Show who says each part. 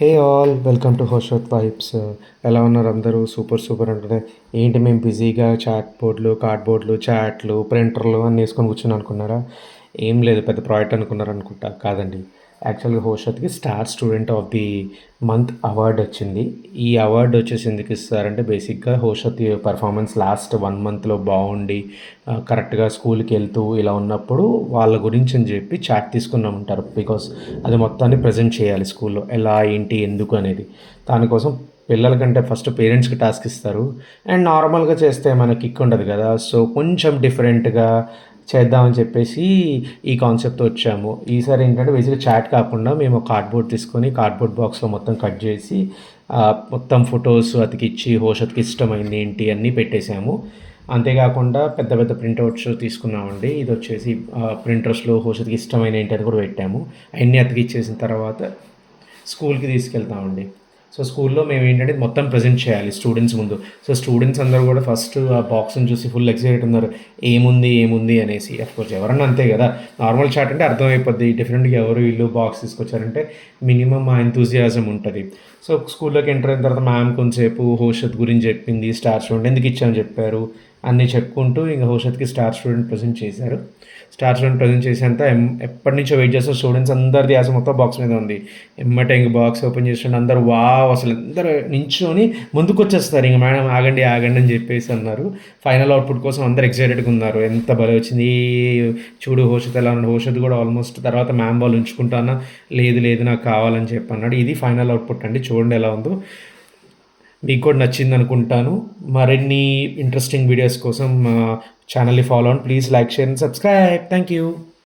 Speaker 1: Hey all welcome to Hoshat vibes. ఎలా ఉన్నారు అందరూ? సూపర్ సూపర్ అంటే ఏంటి మేము బిజీగా చాట్ బోర్డులు కార్డ్ బోర్డులు చాట్లు ప్రింటర్లు అన్నీ వేసుకొని కూర్చుని అనుకున్నారా? ఏం లేదు పెద్ద ప్రాజెక్ట్ అనుకున్నారు అనుకుంటా కాదండి. యాక్చువల్గా హోషత్కి star student of the month award వచ్చింది. ఈ అవార్డు వచ్చేసి ఎందుకు ఇస్తారంటే బేసిక్గా హోషత్ పర్ఫార్మెన్స్ లాస్ట్ వన్ మంత్లో బాగుండి కరెక్ట్గా స్కూల్కి వెళ్తూ ఇలా ఉన్నప్పుడు వాళ్ళ గురించి అని చెప్పి చాట్ తీసుకున్నాం ఉంటారు బికాస్ అది మొత్తాన్ని ప్రజెంట్ చేయాలి స్కూల్లో. ఎలా ఏంటి ఎందుకు అనేది. దానికోసం పిల్లల కంటే ఫస్ట్ పేరెంట్స్కి టాస్క్ ఇస్తారు. అండ్ నార్మల్గా చేస్తే మనకి కిక్ ఉండదు కదా. సో కొంచెం డిఫరెంట్గా చేద్దామని చెప్పేసి ఈ కాన్సెప్ట్ వచ్చాము. ఈసారి ఏంటంటే బేసిక్గా చాట్ కాకుండా మేము కార్డ్బోర్డ్ తీసుకొని కార్డ్బోర్డ్ బాక్స్లో మొత్తం కట్ చేసి మొత్తం ఫొటోస్ అతికిచ్చి హోషత్కి ఇష్టమైంది ఏంటి అన్నీ పెట్టేశాము. అంతేకాకుండా పెద్ద పెద్ద ప్రింట్అవుట్స్ తీసుకున్నామండి. ఇది వచ్చేసి ప్రింటర్స్లో హోషత్కి ఇష్టమైన ఏంటి అని కూడా పెట్టాము. అవన్నీ అతికిచ్చేసిన తర్వాత స్కూల్కి తీసుకెళ్తామండి. సో స్కూల్లో మేము ఏంటంటే మొత్తం ప్రజెంట్ చేయాలి స్టూడెంట్స్ ముందు. సో స్టూడెంట్స్ అందరూ కూడా ఫస్ట్ ఆ బాక్స్ని చూసి ఫుల్ ఎక్సైట్ ఉన్నారు. ఏముంది ఏముంది అనేసి. కోర్స్ ఎవరన్నా అంతే కదా. నార్మల్ చాట్ అంటే అర్థమైపోద్ది. డిఫరెంట్గా ఎవరు వీళ్ళు బాక్స్ తీసుకొచ్చారంటే మినిమం ఆ ఎంతూజియాజం ఉంటుంది. సో స్కూల్లోకి ఎంటర్ అయిన తర్వాత మ్యామ్ కొంతసేపు హోషత్ గురించి చెప్పింది స్టార్ స్టూడెంట్ ఎందుకు ఇచ్చామని చెప్పారు. అన్నీ చెప్పుకుంటూ ఇంకా హోషత్కి స్టార్ స్టూడెంట్ ప్రజెంట్ చేశారు. స్టార్ స్టూడెంట్ ప్రజెంట్ చేసేంత ఎం ఎప్పటి నుంచో వెయిట్ చేస్తారు స్టూడెంట్స్ అందరిది ఆశ మొత్తం బాక్స్ మీద ఉంది. ఎమ్మటే ఇంక బాక్స్ ఓపెన్ చేస్తుంటే అందరు వావ్ అసలు అందరు నించుని ముందుకు వచ్చేస్తారు ఇంక మేడం ఆగండి ఆగండి అని చెప్పేసి అన్నారు. ఫైనల్ అవుట్పుట్ కోసం అందరు ఎక్సైటెడ్గా ఉన్నారు. ఎంత భలే వచ్చింది. చూడు హోషత్ ఎలా ఉన్నాడు హోషత్ కూడా ఆల్మోస్ట్ తర్వాత మ్యామ్ వాళ్ళు ఉంచుకుంటానా? లేదు లేదు నాకు కావాలని చెప్పి అన్నాడు. ఇది ఫైనల్ అవుట్పుట్ అండి. చూడండి ఎలా ఉందో. మీకు కూడా నచ్చింది అనుకుంటాను. మరిన్ని ఇంట్రెస్టింగ్ వీడియోస్ కోసం మా ఛానల్ని follow and please like share and subscribe thank you